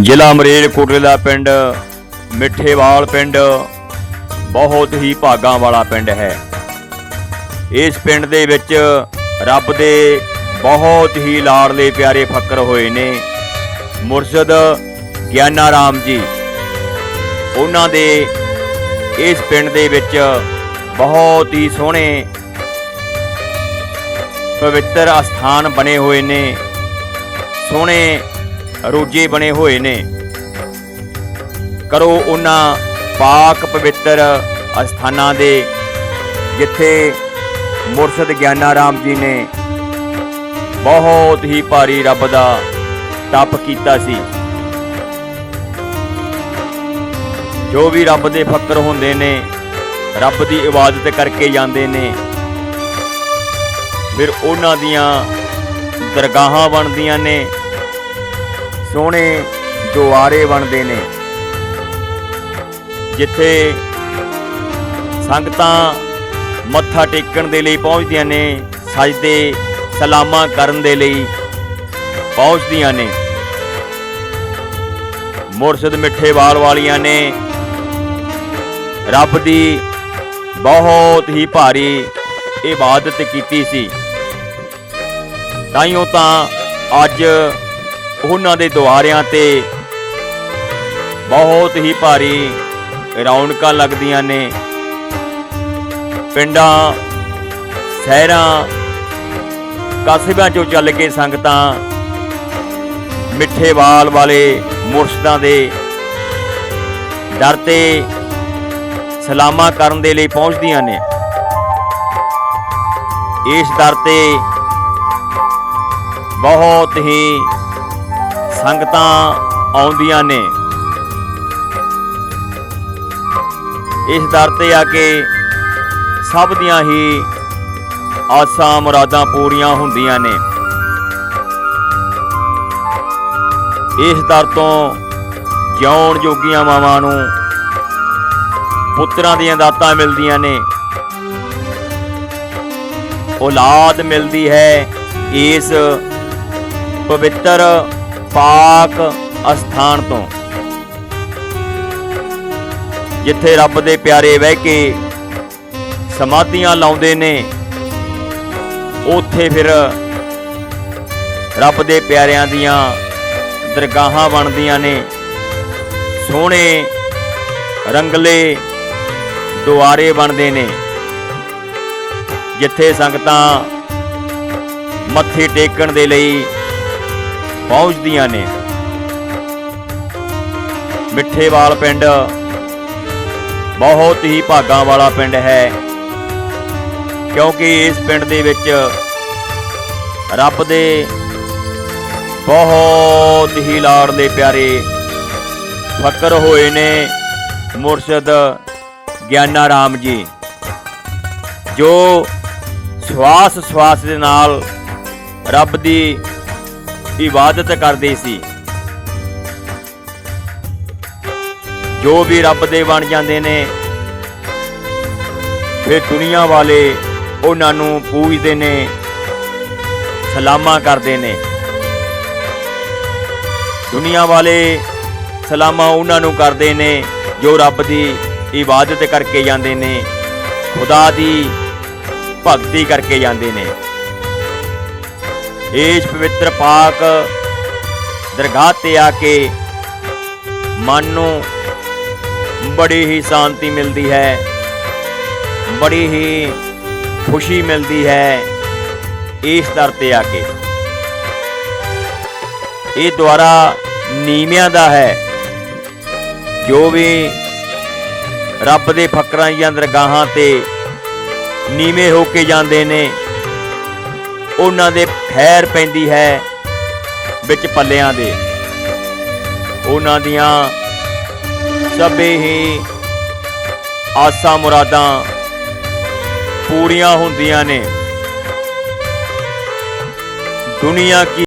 ਜ਼ਿਲ੍ਹਾ ਮਰੇਲਕੋਟਲੇ ਦਾ ਪਿੰਡ, ਮਿੱਠੇਵਾਲ ਪਿੰਡ, ਬਹੁਤ ਹੀ ਭਾਗਾਂ ਵਾਲਾ ਪਿੰਡ ਹੈ। ਇਸ ਪਿੰਡ ਦੇ ਵਿੱਚ ਰੱਬ ਦੇ ਬਹੁਤ ਹੀ ਲਾੜਲੇ ਪਿਆਰੇ ਫੱਕਰ ਹੋਏ ਨੇ ਮੁਰਸ਼ਦ ਗਿਆਨਾ ਰਾਮ ਜੀ। ਉਹਨਾਂ ਦੇ ਇਸ ਪਿੰਡ ਦੇ ਵਿੱਚ ਬਹੁਤ ਹੀ ਸੋਹਣੇ ਪਵਿੱਤਰ ਅਸਥਾਨ ਬਣੇ ਹੋਏ ਨੇ। ਸੋਹਣੇ ਰੋਜੇ ਬਣੇ ਹੋਏ ਨੇ। ਕਰੋ ਉਹਨਾਂ ਪਾਕ ਪਵਿੱਤਰ ਅਸਥਾਨਾਂ ਦੇ, ਜਿੱਥੇ ਮੁਰਸ਼ਦ ਗਿਆਨਾ ਰਾਮ ਜੀ ਨੇ ਬਹੁਤ ਹੀ ਭਾਰੀ ਰੱਬ ਦਾ ਤਪ ਕੀਤਾ ਸੀ। ਜੋ ਵੀ ਰੱਬ ਦੇ ਫੱਕਰ ਹੁੰਦੇ ਨੇ, ਰੱਬ ਦੀ ਇਬਾਦਤ ਕਰਕੇ ਜਾਂਦੇ ਨੇ, ਫਿਰ ਉਹਨਾਂ ਦੀਆਂ ਦਰਗਾਹਾਂ ਬਣਦੀਆਂ ਨੇ। ਸੋਹਣੇ ਦੁਆਰੇ ਬਣਦੇ ਨੇ। ਜਿੱਥੇ ਸੰਗਤਾਂ ਮੱਥਾ ਟੇਕਣ ਦੇ ਲਈ ਪਹੁੰਚਦੀਆਂ ਨੇ, ਸਜਦੇ ਸਲਾਮਾਂ ਕਰਨ ਦੇ ਲਈ ਪਹੁੰਚਦੀਆਂ ਨੇ। ਮੁਰਸ਼ਦ ਮਿੱਠੇ ਵਾਲ ਵਾਲੀਆਂ ਨੇ ਰੱਬ ਦੀ ਬਹੁਤ ਹੀ ਭਾਰੀ ਇਬਾਦਤ ਕੀਤੀ ਸੀ। ਤਾਈਓ ਤਾਂ ਅੱਜ ਉਹਨਾਂ ਦੇ ਦੁਆਰਿਆਂ ਤੇ ਬਹੁਤ ਹੀ ਭਾਰੀ ਰੌਣਕਾਂ ਲੱਗਦੀਆਂ ਨੇ। ਪਿੰਡਾਂ, ਸ਼ਹਿਰਾਂ, ਕਸਬਿਆਂ ਚੋਂ ਚੱਲ ਕੇ ਸੰਗਤਾਂ ਮਿੱਠੇ ਵਾਲੇ ਮੁਰਸ਼ਦਾਂ ਦੇ ਦਰ ਤੇ ਸਲਾਮਾਂ ਕਰਨ ਦੇ ਲਈ ਪਹੁੰਚਦੀਆਂ ਨੇ। ਇਸ ਦਰ ਤੇ ਬਹੁਤ ਹੀ ਸੰਗਤਾਂ ਆਉਂਦੀਆਂ ਨੇ। ਇਸ ਦਰ ਤੇ ਆ ਕੇ ਸਭ ਦੀਆਂ ਹੀ ਆਸਾਂ ਮੁਰਾਦਾਂ ਪੂਰੀਆਂ ਹੁੰਦੀਆਂ ਨੇ। ਇਸ ਦਰ ਤੋਂ ਜਿਉਣ ਜੋਗੀਆਂ ਮਾਵਾਂ ਨੂੰ ਪੁੱਤਰਾਂ ਦੀਆਂ ਦਾਤਾਂ ਮਿਲਦੀਆਂ ਨੇ। ਔਲਾਦ ਮਿਲਦੀ ਹੈ ਇਸ ਪਵਿੱਤਰ ਪਾਕ ਅਸਥਾਨ ਤੋਂ। ਜਿੱਥੇ ਰੱਬ ਦੇ ਪਿਆਰੇ ਬਹਿ ਕੇ ਸਮਾਧੀਆਂ ਲਾਉਂਦੇ ਨੇ, ਉੱਥੇ ਫਿਰ ਰੱਬ ਦੇ ਪਿਆਰਿਆਂ ਦੀਆਂ ਦਰਗਾਹਾਂ ਬਣਦੀਆਂ ਨੇ। ਸੋਹਣੇ ਰੰਗਲੇ ਦੁਆਰੇ ਬਣਦੇ ਨੇ। ਜਿੱਥੇ ਸੰਗਤਾਂ ਮੱਥੇ ਟੇਕਣ ਦੇ ਲਈ ਪਹੁੰਚਦੀਆਂ ਨੇ। ਮਿੱਠੇਵਾਲ ਪਿੰਡ ਬਹੁਤ ਹੀ ਭਾਗਾਂ ਵਾਲਾ ਪਿੰਡ ਹੈ। ਕਿਉਂਕਿ ਇਸ ਪਿੰਡ ਦੇ ਵਿੱਚ ਰੱਬ ਦੇ ਬਹੁਤ ਹੀ ਲਾਡਲੇ ਪਿਆਰੇ ਫਕਰ ਹੋਏ ਨੇ ਮੁਰਸ਼ਦ ਗਿਆਨਾ ਰਾਮ ਜੀ, ਜੋ ਸਵਾਸ ਸਵਾਸ ਦੇ ਨਾਲ ਰੱਬ ਦੀ ਇਬਾਦਤ ਕਰਦੇ ਸੀ। ਜੋ ਵੀ ਰੱਬ ਦੇ ਬਣ ਜਾਂਦੇ ਨੇ, ਫਿਰ ਦੁਨੀਆ ਵਾਲੇ ਉਹਨਾਂ ਨੂੰ ਪੂਜਦੇ ਨੇ, ਸਲਾਮਾਂ ਕਰਦੇ ਨੇ। ਦੁਨੀਆ ਵਾਲੇ ਸਲਾਮਾਂ ਉਹਨਾਂ ਨੂੰ ਕਰਦੇ ਨੇ, ਜੋ ਰੱਬ ਦੀ ਇਬਾਦਤ ਕਰਕੇ ਜਾਂਦੇ ਨੇ, ਖੁਦਾ ਦੀ ਭਗਤੀ ਕਰਕੇ ਜਾਂਦੇ ਨੇ। ਇਸ ਪਵਿੱਤਰ ਪਾਕ ਦਰਗਾਹ ਤੇ ਆ ਕੇ ਮਨ ਨੂੰ ਬੜੀ ਹੀ ਸ਼ਾਂਤੀ ਮਿਲਦੀ ਹੈ, ਬੜੀ ਹੀ ਖੁਸ਼ੀ ਮਿਲਦੀ ਹੈ ਇਸ ਦਰ ਤੇ ਆ ਕੇ। ਇਹ ਦੁਆਰਾ ਨੀਵਿਆਂ ਦਾ ਹੈ, ਜੋ ਵੀ ਰੱਬ ਦੇ ਫਕਰਾਂ ਜਾਂ ਦਰਗਾਹਾਂ ਤੇ ਨੀਵੇਂ ਹੋ ਕੇ ਜਾਂਦੇ ਨੇ ਉਹਨਾਂ ਦੇ ਖੈਰ ਪੈਂਦੀ ਹੈ ਵਿੱਚ ਪੱਲਿਆਂ ਦੇ। ਉਹਨਾਂ ਦੀਆਂ ਸਭੇ ਹੀ ਆਸਾਂ ਮੁਰਾਦਾਂ ਪੂਰੀਆਂ ਹੁੰਦੀਆਂ ਨੇ। ਦੁਨੀਆ ਕੀ